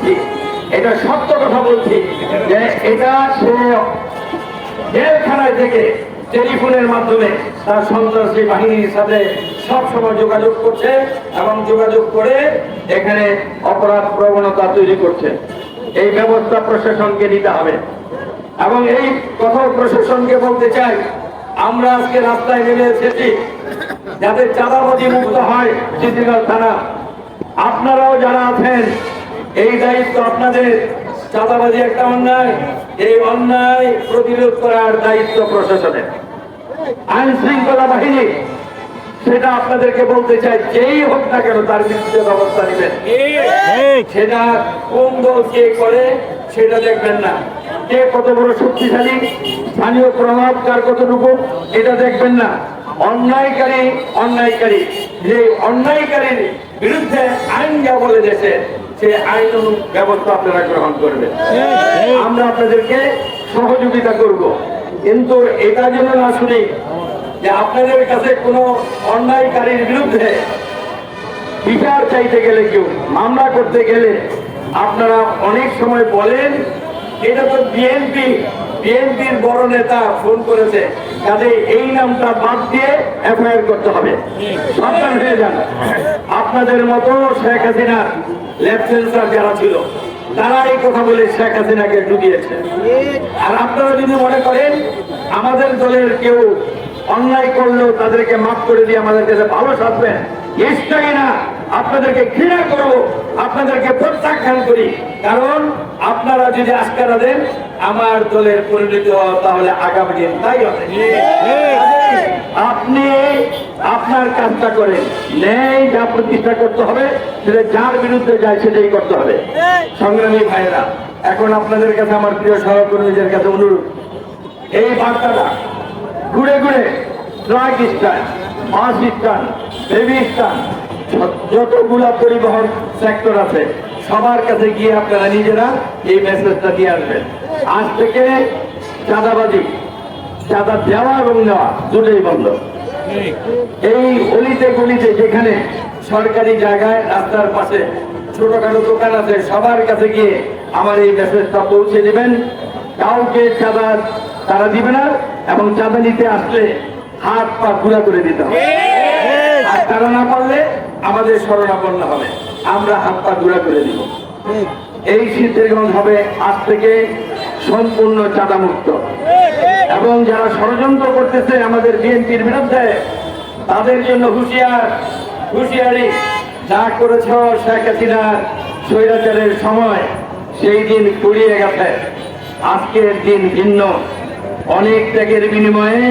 বলছি, এটা সত্য কথা বলছি যে এটা সে জেলখানায় থেকে টেলিফোনের মাধ্যমে তার সন্ত্রাসী বাহিনীর সাথে সবসময় যোগাযোগ করছে এবং যোগাযোগ করে এখানে অপরাধ প্রবণতা তৈরি করছে। এই ব্যবস্থা প্রশাসনকে নিতে হবে। এবং এই কথা প্রশাসনকে বলতে চাই, আমরা আজকে রাস্তায় নেমে এসেছি, যাতে চাঁদাবাজি মুক্ত হয় চিত্রিগাল থানা। আপনারাও যারা আছেন এই দায়িত্ব আপনাদের। চাঁদাবাজি একটা অন্যায়। এই অন্যায় প্রতিরোধ করার দায়িত্ব প্রশাসনের। আইন শৃঙ্খলা বাহিনী সেটা আপনাদেরকে বলতে চাই যেই হোক না কেন তার বিরুদ্ধে ব্যবস্থা নেবেন। সেটা কোন দল কে করে সেটা দেখবেন না। কে কত বড় শক্তিশালী স্থানীয় প্রভাব কার কতটুকু এটা দেখবেন না। অন্যায়কারী অন্যায়কারী। যে অন্যায়কারীর বিরুদ্ধে আইন যা বলে দেশে সে আইন ব্যবস্থা আপনারা গ্রহণ করবেন। আমরা আপনাদেরকে সহযোগিতা করব। কিন্তু এটা যেন না শুনি যে আপনাদের কাছে কোনো অন্যায়কারীর বিরুদ্ধে বিচার চাইতে গেলে কেউ, মামলা করতে গেলে আপনারা অনেক সময় বলেন, এটা তো বিএনপি বিএনপির বড় নেতা ফোন করেছে, কাজে এই নামটা বাদ দিয়ে এফআইআর করতে হবে। সাবধান হয়ে যান। আপনাদের মতো শেখ হাসিনা যারা ছিল তারা এই কথা বলে শেখ হাসিনাকে ঢুকিয়েছে। আর আপনারা যদি মনে করেন আমাদের দলের কেউ অন্যায় করলেও তাদেরকে মাফ করে দিয়ে আমাদের কাছে ভালো সাজবেন নিশ্চয়ই না। আপনাদেরকে ঘৃণা করব আপনাদেরকে প্রত্যাখ্যান করি। কারণ আপনারা যদি দেন আমার দলের পরিণতি হওয়া তাহলে আগামী দিন তাই হবে। আপনি আপনার কাজটা করেন ন্যায় যা প্রতিষ্ঠা করতে হবে সেটা যার বিরুদ্ধে যায় সেটাই করতে হবে। সংগ্রামী ভাইয়েরা এখন আপনাদের কাছে আমার প্রিয় সহকর্মীদের কাছে অনুরোধ। এই বার্তাটা ঘুরে ঘুরে truck stand bus stand baby stand যতগুলা পরিবহন সেক্টর আছে সবার কাছে গিয়ে আপনারা নিজেরা এই মেসেজটা দিয়ে আসবেন। আজ থেকে চাঁদাবাজি চাঁদা দেওয়া এবং নেওয়া দুটোই বন্ধ। এই। অলিতে গলিতে যেখানে সরকারি জায়গায় রাস্তার পাশে ছোটখাটো দোকান আছে সবার কাছে গিয়ে আমার এই মেসেজটা পৌঁছে দিবেন। কাউকে চাঁদা তারা দিবে না এবং চাঁদা নিতে আসলে হাত পা ঘুরা করে দিতে হবে। আর তারা না পারলে আমাদের শরণাপন্ন হবে। আমরা হাত পা ঘুরা করে দিব। এই শীতেরগঞ্জ হবে আজ থেকে সম্পূর্ণ চাঁদা মুক্ত এবং যারা ষড়যন্ত্র করতেছে আমাদের বিএনপির বিরুদ্ধে, তাদের জন্য হুঁশিয়ার, হুঁশিয়ারি যা করেছ শেখ হাসিনা স্বৈরাচারের সময়, সেই দিন কুড়িয়ে গেছে। আজকের দিন ভিন্ন। অনেক ত্যাগের বিনিময়ে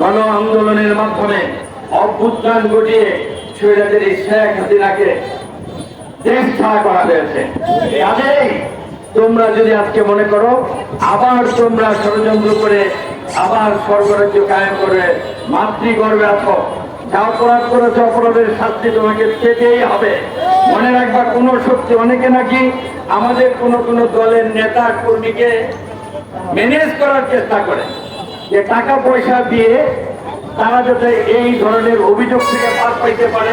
গণ আন্দোলনের মাধ্যমে অভ্যুত্থান ঘটিয়ে স্বৈরাচারী শেখ হাসিনাকে দেশ ছাড়া করা হয়েছে। কাজেই তোমরা যদি আজকে মনে করো, আবার তোমরা ষড়যন্ত্র করে আবার স্বর্গরাজ্য কায়েম করে মাতৃগর্ভে আছো, যা অপরাধ করেছে, অপরাধের শাস্তি তোমাকে পেতেই হবে। মনে রাখবা, কোন শক্তি অনেকে নাকি আমাদের কোন কোন দলের নেতা, কর্মীকে ম্যানেজ করার চেষ্টা করে, যে টাকা পয়সা দিয়ে তারা যাতে এই ধরনের অভিযোগ থেকে পার পাইতে পারে।